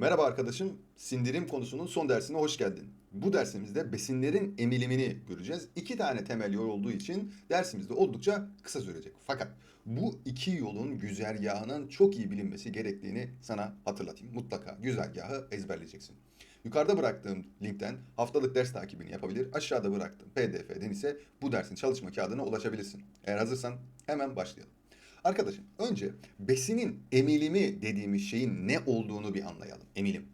Merhaba arkadaşım, sindirim konusunun son dersine hoş geldin. Bu dersimizde besinlerin emilimini göreceğiz. İki tane temel yol olduğu için dersimizde oldukça kısa sürecek. Fakat bu iki yolun güzergahının çok iyi bilinmesi gerektiğini sana hatırlatayım. Mutlaka güzergahı ezberleyeceksin. Yukarıda bıraktığım linkten haftalık ders takibini yapabilir. Aşağıda bıraktığım pdf'den ise bu dersin çalışma kağıdına ulaşabilirsin. Eğer hazırsan hemen başlayalım. Arkadaşım önce besinin emilimi dediğimiz şeyin ne olduğunu bir anlayalım. Emilim.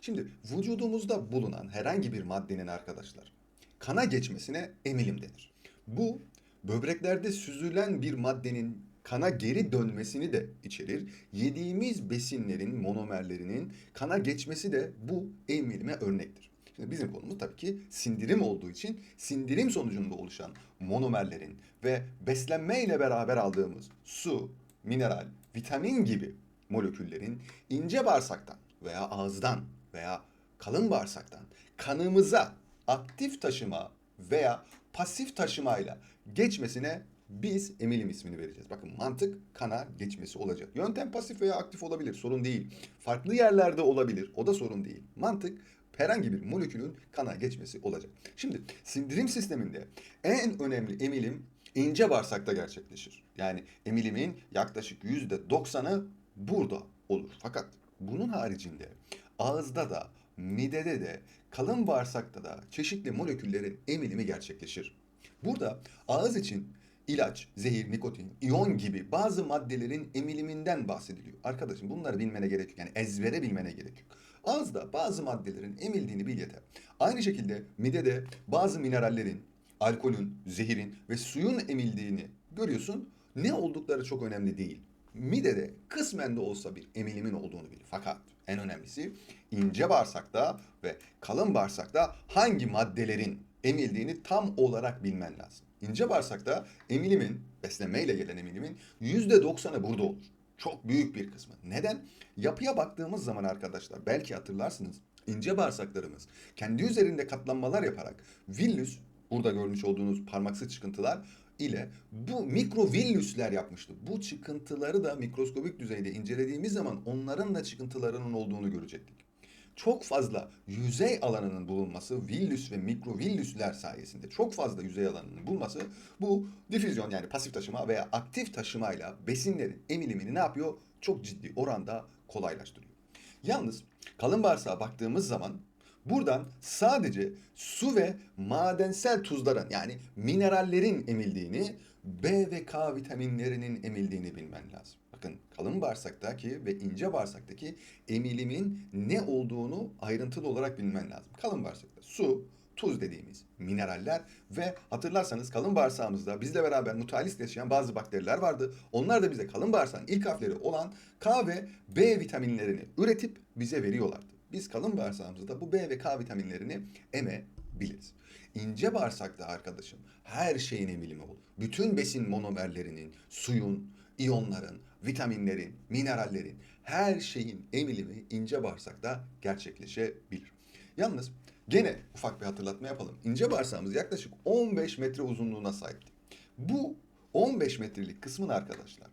Şimdi vücudumuzda bulunan herhangi bir maddenin arkadaşlar kana geçmesine emilim denir. Bu böbreklerde süzülen bir maddenin kana geri dönmesini de içerir. Yediğimiz besinlerin monomerlerinin kana geçmesi de bu emilime örnektir. Şimdi bizim konumuz tabii ki sindirim olduğu için sindirim sonucunda oluşan monomerlerin ve beslenme ile beraber aldığımız su, mineral, vitamin gibi moleküllerin ince bağırsaktan veya ağızdan veya kalın bağırsaktan kanımıza aktif taşıma veya pasif taşımayla geçmesine biz emilim ismini vereceğiz. Bakın mantık kana geçmesi olacak. Yöntem pasif veya aktif olabilir sorun değil. Farklı yerlerde olabilir o da sorun değil. Mantık herhangi bir molekülün kana geçmesi olacak. Şimdi sindirim sisteminde en önemli emilim ince bağırsakta gerçekleşir. Yani emilimin yaklaşık yüzde doksanı burada olur. Fakat bunun haricinde ağızda da, midede de, kalın bağırsakta da çeşitli moleküllerin emilimi gerçekleşir. Burada ağız için ilaç, zehir, nikotin, iyon gibi bazı maddelerin emiliminden bahsediliyor. Arkadaşım bunları bilmene gerek yok. Yani ezbere bilmene gerek yok. Ağızda bazı maddelerin emildiğini bil yeter. Aynı şekilde midede bazı minerallerin, alkolün, zehirin ve suyun emildiğini görüyorsun. Ne oldukları çok önemli değil. Midede kısmen de olsa bir emilimin olduğunu bil. Fakat en önemlisi ince bağırsakta ve kalın bağırsakta hangi maddelerin emildiğini tam olarak bilmen lazım. İnce bağırsakta emilimin, beslenmeyle gelen emilimin yüzde doksanı burada olur. Çok büyük bir kısmı. Neden? Yapıya baktığımız zaman arkadaşlar belki hatırlarsınız ince bağırsaklarımız kendi üzerinde katlanmalar yaparak villus burada görmüş olduğunuz parmaksız çıkıntılar ile bu mikrovillüsler yapmıştı. Bu çıkıntıları da mikroskobik düzeyde incelediğimiz zaman onların da çıkıntılarının olduğunu görecektik. Çok fazla yüzey alanının bulunması villus ve mikrovillüsler sayesinde çok fazla yüzey alanının bulması bu difüzyon yani pasif taşıma veya aktif taşımayla besinlerin emilimini ne yapıyor? Çok ciddi oranda kolaylaştırıyor. Yalnız kalın bağırsağa baktığımız zaman buradan sadece su ve madensel tuzların yani minerallerin emildiğini B ve K vitaminlerinin emildiğini bilmen lazım. Bakın kalın bağırsaktaki ve ince bağırsaktaki emilimin ne olduğunu ayrıntılı olarak bilmen lazım. Kalın bağırsakta su, tuz dediğimiz mineraller ve hatırlarsanız kalın bağırsağımızda bizle beraber mutualist yaşayan bazı bakteriler vardı. Onlar da bize kalın bağırsağın ilk harfleri olan K ve B vitaminlerini üretip bize veriyorlardı. Biz kalın bağırsağımızda bu B ve K vitaminlerini emebiliriz. İnce bağırsakta arkadaşım her şeyin emilimi olur. Bütün besin monomerlerinin, suyun, iyonların, vitaminlerin, minerallerin her şeyin emilimi ince bağırsakta gerçekleşebilir. Yalnız gene ufak bir hatırlatma yapalım. İnce bağırsağımız yaklaşık 15 metre uzunluğuna sahipti. Bu 15 metrelik kısmın arkadaşlar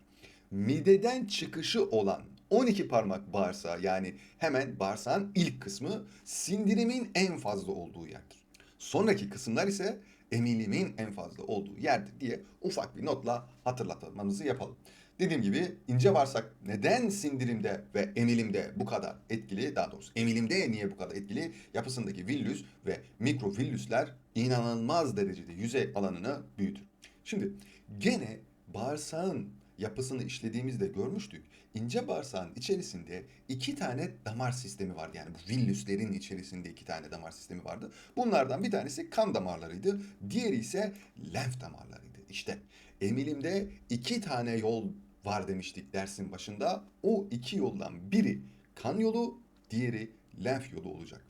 mideden çıkışı olan 12 parmak bağırsağı yani hemen bağırsağın ilk kısmı sindirimin en fazla olduğu yerdir. Sonraki kısımlar ise emilimin en fazla olduğu yerdir diye ufak bir notla hatırlatmamızı yapalım. Dediğim gibi ince bağırsak neden sindirimde ve emilimde bu kadar etkili, daha doğrusu emilimde niye bu kadar etkili? Yapısındaki villus ve mikrovillüsler inanılmaz derecede yüzey alanını büyütür. Şimdi gene bağırsağın yapısını işlediğimizde görmüştük. İnce bağırsağın içerisinde iki tane damar sistemi vardı. Yani bu villüslerin içerisinde iki tane damar sistemi vardı. Bunlardan bir tanesi kan damarlarıydı. Diğeri ise lenf damarlarıydı. İşte emilimde iki tane yol var demiştik dersin başında. O iki yoldan biri kan yolu, diğeri lenf yolu olacak.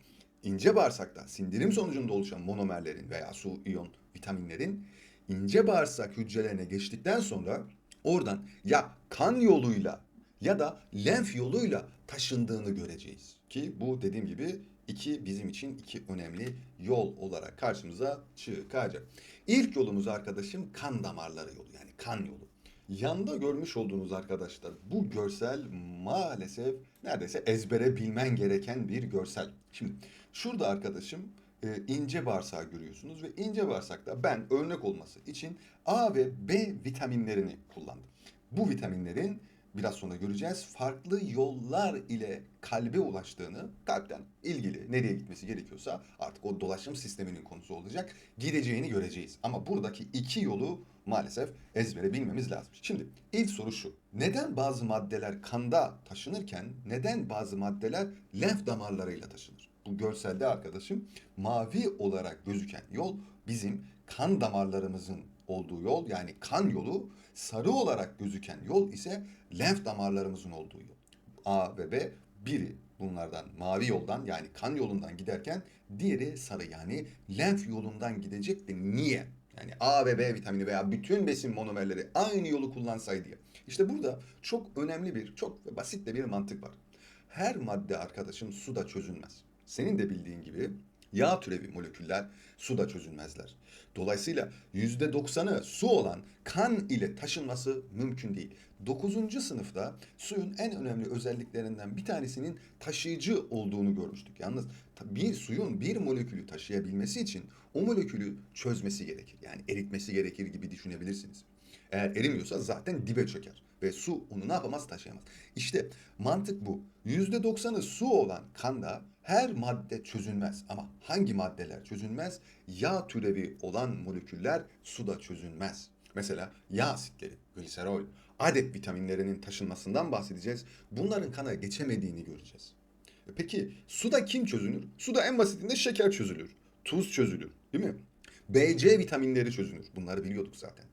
İnce bağırsakta sindirim sonucunda oluşan monomerlerin veya su, iyon, vitaminlerin ince bağırsak hücrelerine geçtikten sonra oradan ya kan yoluyla ya da lenf yoluyla taşındığını göreceğiz. Ki bu dediğim gibi iki bizim için iki önemli yol olarak karşımıza çıkacak. İlk yolumuz arkadaşım kan damarları yolu yani kan yolu. Yanda görmüş olduğunuz arkadaşlar bu görsel maalesef neredeyse ezbere bilmen gereken bir görsel. Şimdi şurada arkadaşım e, ince bağırsağı görüyorsunuz ve ince bağırsakta ben örnek olması için A ve B vitaminlerini kullandım. Bu vitaminlerin biraz sonra göreceğiz farklı yollar ile kalbe ulaştığını, kalpten ilgili nereye gitmesi gerekiyorsa artık o dolaşım sisteminin konusu olacak. Gideceğini göreceğiz. Ama buradaki iki yolu maalesef ezbere bilmemiz lazım. Şimdi ilk soru şu. Neden bazı maddeler kanda taşınırken neden bazı maddeler lenf damarlarıyla taşınır? Bu görselde arkadaşım mavi olarak gözüken yol bizim kan damarlarımızın olduğu yol yani kan yolu sarı olarak gözüken yol ise lenf damarlarımızın olduğu yol. A ve B biri bunlardan mavi yoldan yani kan yolundan giderken diğeri sarı yani lenf yolundan gidecek de niye? Yani A ve B vitamini veya bütün besin monomerleri aynı yolu kullansaydı diye. İşte burada çok önemli bir, çok basit de bir mantık var. Her madde arkadaşım suda çözünmez. Senin de bildiğin gibi yağ türevi moleküller suda çözünmezler. Dolayısıyla %90'ı su olan kan ile taşınması mümkün değil. 9. sınıfta suyun en önemli özelliklerinden bir tanesinin taşıyıcı olduğunu görmüştük. Yalnız bir suyun bir molekülü taşıyabilmesi için o molekülü çözmesi gerekir. Yani eritmesi gerekir gibi düşünebilirsiniz. Eğer erimiyorsa zaten dibe çöker ve su onu ne yapamaz taşıyamaz. İşte mantık bu. %90'ı su olan kanda her madde çözünmez ama hangi maddeler çözünmez? Yağ türevi olan moleküller suda çözünmez. Mesela yağ asitleri, gliserol, adet vitaminlerinin taşınmasından bahsedeceğiz. Bunların kana geçemediğini göreceğiz. E Peki suda kim çözünür? Suda en basitinde şeker çözülür, tuz çözülür, değil mi? BC vitaminleri çözünür. Bunları biliyorduk zaten.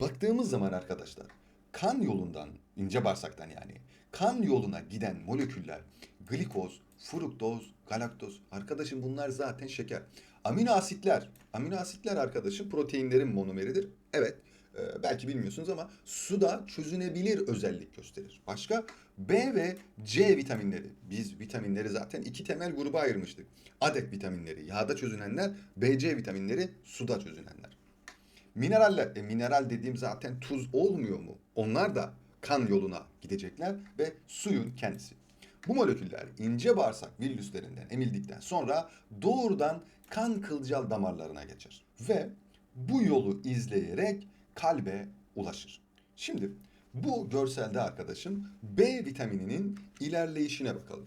Baktığımız zaman arkadaşlar kan yolundan ince bağırsaktan yani kan yoluna giden moleküller glikoz, fruktoz, galaktoz arkadaşım bunlar zaten şeker. Amino asitler, amino asitler arkadaşım proteinlerin monomeridir. Evet e, belki bilmiyorsunuz ama suda çözünebilir özellik gösterir. Başka B ve C vitaminleri. Biz vitaminleri zaten iki temel gruba ayırmıştık. Adek vitaminleri yağda çözünenler, BC vitaminleri suda çözünenler. Mineraller, e, mineral dediğim zaten tuz olmuyor mu? Onlar da kan yoluna gidecekler ve suyun kendisi. Bu moleküller ince bağırsak villüslerinden emildikten sonra doğrudan kan kılcal damarlarına geçer. Ve bu yolu izleyerek kalbe ulaşır. Şimdi bu görselde arkadaşım B vitamininin ilerleyişine bakalım.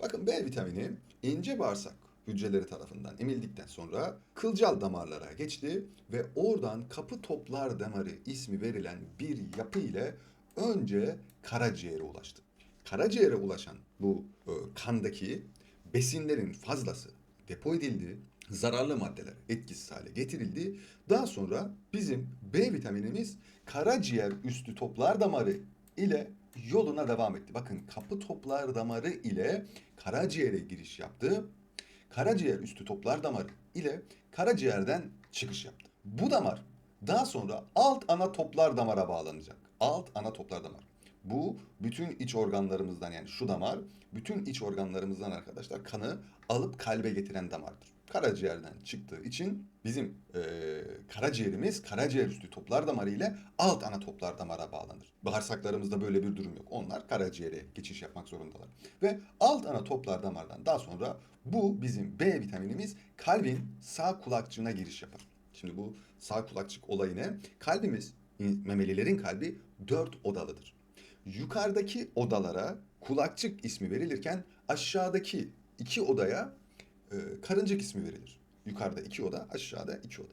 Bakın B vitamini ince bağırsak hücreleri tarafından emildikten sonra kılcal damarlara geçti ve oradan kapı toplar damarı ismi verilen bir yapı ile önce karaciğere ulaştı. Karaciğere ulaşan bu e, kandaki besinlerin fazlası depo edildi, zararlı maddeler etkisiz hale getirildi. Daha sonra bizim B vitaminimiz karaciğer üstü toplar damarı ile yoluna devam etti. Bakın kapı toplar damarı ile karaciğere giriş yaptı. Karaciğer üstü toplar damarı ile karaciğerden çıkış yaptı. Bu damar daha sonra alt ana toplar damara bağlanacak. Alt ana toplar damar. Bu bütün iç organlarımızdan yani şu damar bütün iç organlarımızdan arkadaşlar kanı alıp kalbe getiren damardır. Karaciğerden çıktığı için bizim eee, karaciğerimiz karaciğer üstü toplar damarı ile alt ana toplar damara bağlanır. Bağırsaklarımızda böyle bir durum yok. Onlar karaciğere geçiş yapmak zorundalar. Ve alt ana toplar damardan daha sonra bu bizim B vitaminimiz kalbin sağ kulakçığına giriş yapar. Şimdi bu sağ kulakçık olayı ne? Kalbimiz, memelilerin kalbi dört odalıdır. Yukarıdaki odalara kulakçık ismi verilirken aşağıdaki iki odaya e, karıncık ismi verilir. Yukarıda iki oda, aşağıda iki oda.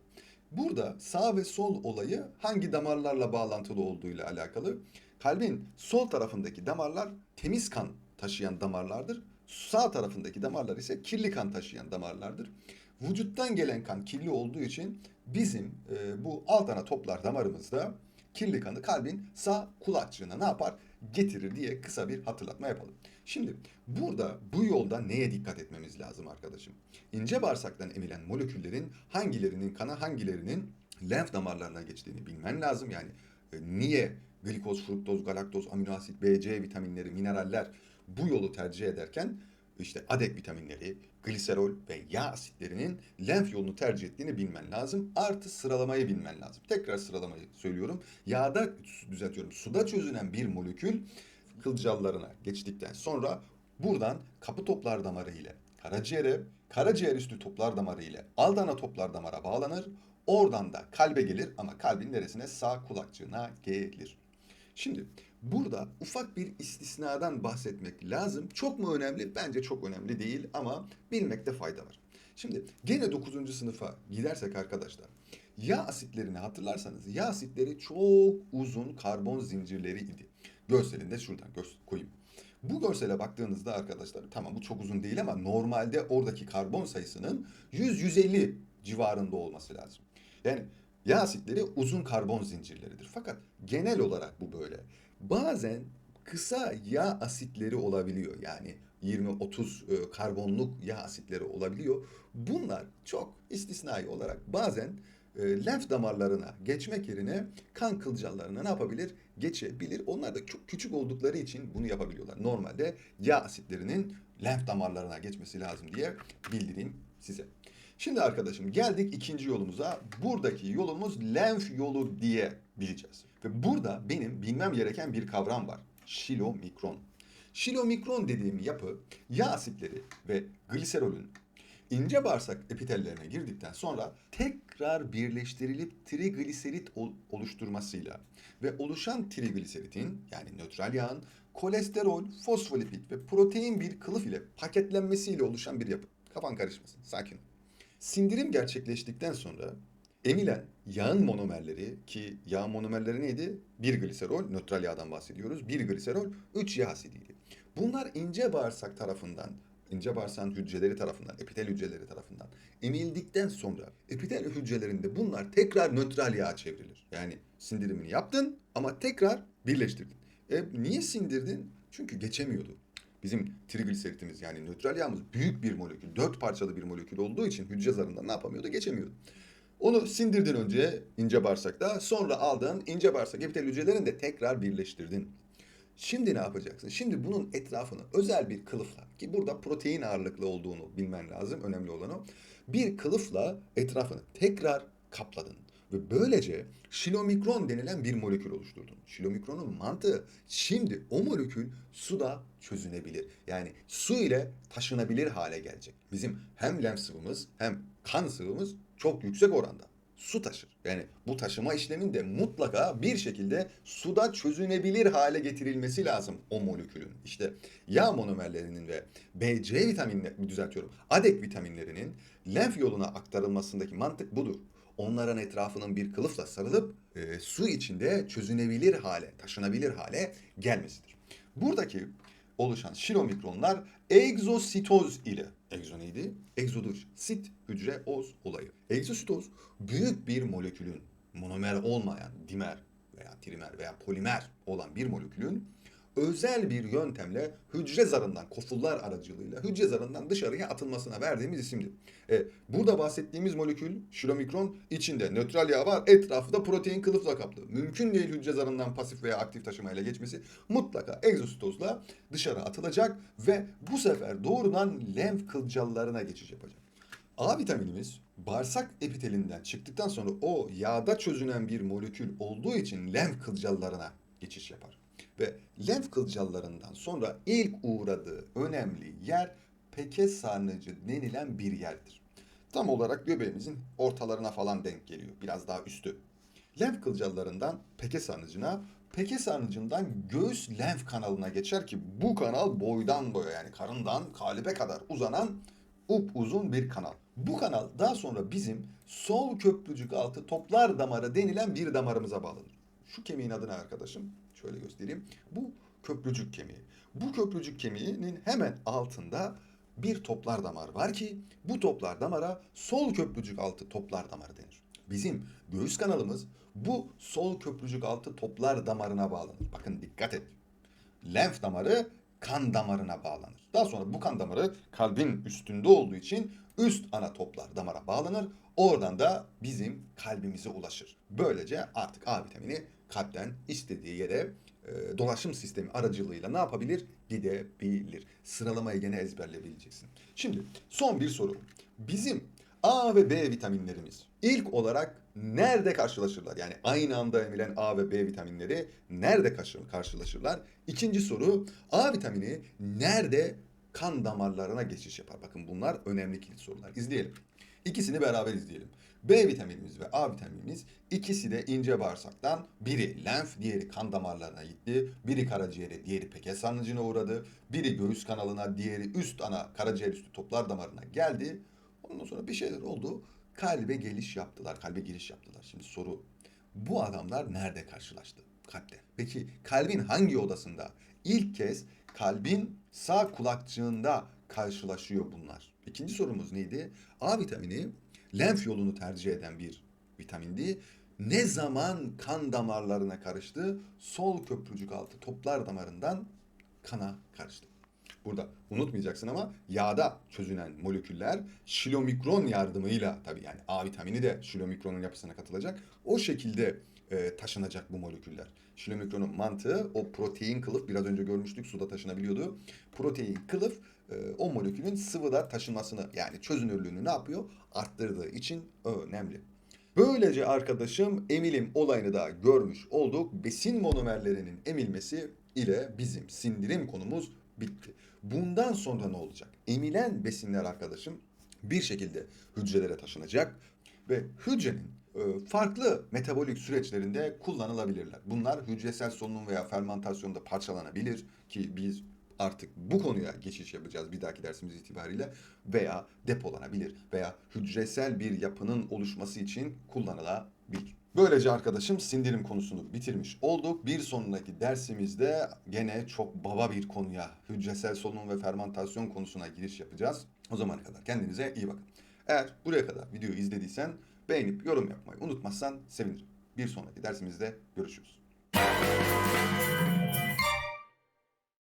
Burada sağ ve sol olayı hangi damarlarla bağlantılı olduğuyla alakalı. Kalbin sol tarafındaki damarlar temiz kan taşıyan damarlardır. Sağ tarafındaki damarlar ise kirli kan taşıyan damarlardır. Vücuttan gelen kan kirli olduğu için bizim e, bu alt ana toplar damarımızda kirli kanı kalbin sağ kulakçığına ne yapar? Getirir diye kısa bir hatırlatma yapalım. Şimdi burada bu yolda neye dikkat etmemiz lazım arkadaşım? İnce bağırsaktan emilen moleküllerin hangilerinin kana hangilerinin lenf damarlarına geçtiğini bilmen lazım. Yani e, niye glikoz, fruktoz, galaktoz, amino asit, B, C vitaminleri, mineraller bu yolu tercih ederken işte adek vitaminleri, gliserol ve yağ asitlerinin lenf yolunu tercih ettiğini bilmen lazım. Artı sıralamayı bilmen lazım. Tekrar sıralamayı söylüyorum. Yağda düzeltiyorum. Suda çözünen bir molekül kılcallarına geçtikten sonra buradan kapı toplar damarı ile karaciğere, karaciğer üstü toplar damarı ile aldana toplar damara bağlanır. Oradan da kalbe gelir ama kalbin neresine? Sağ kulakçığına gelir. Şimdi burada ufak bir istisnadan bahsetmek lazım. Çok mu önemli? Bence çok önemli değil ama bilmekte fayda var. Şimdi gene 9. sınıfa gidersek arkadaşlar yağ asitlerini hatırlarsanız yağ asitleri çok uzun karbon zincirleri idi. Görselini de şuradan gö- koyayım. Bu görsele baktığınızda arkadaşlar tamam bu çok uzun değil ama normalde oradaki karbon sayısının 100-150 civarında olması lazım. Yani yağ asitleri uzun karbon zincirleridir. Fakat genel olarak bu böyle. Bazen kısa yağ asitleri olabiliyor. Yani 20-30 e, karbonluk yağ asitleri olabiliyor. Bunlar çok istisnai olarak bazen e, lenf damarlarına geçmek yerine kan kılcallarına ne yapabilir? Geçebilir. Onlar da çok küçük oldukları için bunu yapabiliyorlar. Normalde yağ asitlerinin lenf damarlarına geçmesi lazım diye bildireyim size. Şimdi arkadaşım geldik ikinci yolumuza. Buradaki yolumuz lenf yolu diye bileceğiz. Ve burada benim bilmem gereken bir kavram var. Şilomikron. Şilomikron dediğim yapı yağ asitleri ve gliserolün ince bağırsak epitellerine girdikten sonra tekrar birleştirilip trigliserit ol- oluşturmasıyla ve oluşan trigliseritin yani nötral yağın kolesterol, fosfolipid ve protein bir kılıf ile paketlenmesiyle oluşan bir yapı. Kafan karışmasın, sakin ol. Sindirim gerçekleştikten sonra emilen yağın monomerleri ki yağ monomerleri neydi? Bir gliserol, nötral yağdan bahsediyoruz. Bir gliserol, üç yağ asidiydi. Bunlar ince bağırsak tarafından, ince bağırsağın hücreleri tarafından, epitel hücreleri tarafından emildikten sonra epitel hücrelerinde bunlar tekrar nötral yağa çevrilir. Yani sindirimini yaptın ama tekrar birleştirdin. E, niye sindirdin? Çünkü geçemiyordu. Bizim trigliseritimiz yani nötral yağımız büyük bir molekül, dört parçalı bir molekül olduğu için hücre zarından ne yapamıyordu? Geçemiyordu. Onu sindirdin önce ince bağırsakta, sonra aldın ince bağırsak epitel hücrelerini de tekrar birleştirdin. Şimdi ne yapacaksın? Şimdi bunun etrafını özel bir kılıfla ki burada protein ağırlıklı olduğunu bilmen lazım. Önemli olan o. Bir kılıfla etrafını tekrar kapladın. Ve böylece şilomikron denilen bir molekül oluşturdun. Şilomikronun mantığı şimdi o molekül suda çözünebilir. Yani su ile taşınabilir hale gelecek. Bizim hem lenf sıvımız hem kan sıvımız çok yüksek oranda su taşır. Yani bu taşıma işleminde mutlaka bir şekilde suda çözünebilir hale getirilmesi lazım o molekülün. İşte yağ monomerlerinin ve BC vitaminleri, düzeltiyorum, adek vitaminlerinin lenf yoluna aktarılmasındaki mantık budur. Onların etrafının bir kılıfla sarılıp e, su içinde çözünebilir hale, taşınabilir hale gelmesidir. Buradaki oluşan şilomikronlar egzositoz ile egzo neydi? Egzodur. Sit, hücre, oz olayı. Egzositoz büyük bir molekülün monomer olmayan dimer veya trimer veya polimer olan bir molekülün özel bir yöntemle hücre zarından, kofullar aracılığıyla hücre zarından dışarıya atılmasına verdiğimiz isimdir. E, burada bahsettiğimiz molekül şilomikron içinde nötral yağ var, etrafı da protein kılıfla kaplı. Mümkün değil hücre zarından pasif veya aktif taşımayla geçmesi. Mutlaka egzositozla dışarı atılacak ve bu sefer doğrudan lenf kılcallarına geçiş yapacak. A vitaminimiz bağırsak epitelinden çıktıktan sonra o yağda çözünen bir molekül olduğu için lenf kılcallarına geçiş yapar. Ve lenf kılcallarından sonra ilk uğradığı önemli yer peke sarnıcı denilen bir yerdir. Tam olarak göbeğimizin ortalarına falan denk geliyor. Biraz daha üstü. Lenf kılcallarından peke sarnıcına, peke sarnıcından göğüs lenf kanalına geçer ki bu kanal boydan boya yani karından kalbe kadar uzanan upuzun bir kanal. Bu kanal daha sonra bizim sol köprücük altı toplar damarı denilen bir damarımıza bağlanır. Şu kemiğin adı ne arkadaşım? Şöyle göstereyim. Bu köprücük kemiği. Bu köprücük kemiğinin hemen altında bir toplar damar var ki bu toplar damara sol köprücük altı toplar damarı denir. Bizim göğüs kanalımız bu sol köprücük altı toplar damarına bağlanır. Bakın dikkat et. Lenf damarı kan damarına bağlanır. Daha sonra bu kan damarı kalbin üstünde olduğu için üst ana toplar damara bağlanır. Oradan da bizim kalbimize ulaşır. Böylece artık A vitamini kalpten istediği yere e, dolaşım sistemi aracılığıyla ne yapabilir? Gidebilir. Sıralamayı gene ezberleyebileceksin. Şimdi son bir soru. Bizim A ve B vitaminlerimiz ilk olarak nerede karşılaşırlar? Yani aynı anda emilen A ve B vitaminleri nerede karşı- karşılaşırlar? İkinci soru A vitamini nerede kan damarlarına geçiş yapar? Bakın bunlar önemli kilit sorular. İzleyelim. İkisini beraber izleyelim. B vitaminimiz ve A vitaminimiz ikisi de ince bağırsaktan biri lenf, diğeri kan damarlarına gitti. Biri karaciğere, diğeri peke sarnıcına uğradı. Biri göğüs kanalına, diğeri üst ana karaciğer üstü toplar damarına geldi. Ondan sonra bir şeyler oldu. Kalbe geliş yaptılar, kalbe giriş yaptılar. Şimdi soru, bu adamlar nerede karşılaştı? Kalpte. Peki kalbin hangi odasında? İlk kez kalbin sağ kulakçığında karşılaşıyor bunlar. İkinci sorumuz neydi? A vitamini lenf yolunu tercih eden bir vitamindi. Ne zaman kan damarlarına karıştı? Sol köprücük altı toplar damarından kana karıştı. Burada unutmayacaksın ama yağda çözünen moleküller şilomikron yardımıyla tabii yani A vitamini de şilomikronun yapısına katılacak. O şekilde e, taşınacak bu moleküller. Şilomikronun mantığı o protein kılıf biraz önce görmüştük suda taşınabiliyordu. Protein kılıf e, o molekülün sıvıda taşınmasını yani çözünürlüğünü ne yapıyor? Arttırdığı için önemli. Böylece arkadaşım emilim olayını da görmüş olduk. Besin monomerlerinin emilmesi ile bizim sindirim konumuz bitti. Bundan sonra ne olacak? Emilen besinler arkadaşım bir şekilde hücrelere taşınacak ve hücrenin farklı metabolik süreçlerinde kullanılabilirler. Bunlar hücresel solunum veya fermentasyonda parçalanabilir ki biz artık bu konuya geçiş yapacağız bir dahaki dersimiz itibariyle veya depolanabilir veya hücresel bir yapının oluşması için kullanılabilir. Böylece arkadaşım sindirim konusunu bitirmiş olduk. Bir sonraki dersimizde gene çok baba bir konuya hücresel solunum ve fermentasyon konusuna giriş yapacağız. O zamana kadar kendinize iyi bakın. Eğer buraya kadar videoyu izlediysen beğenip yorum yapmayı unutmazsan sevinirim. Bir sonraki dersimizde görüşürüz.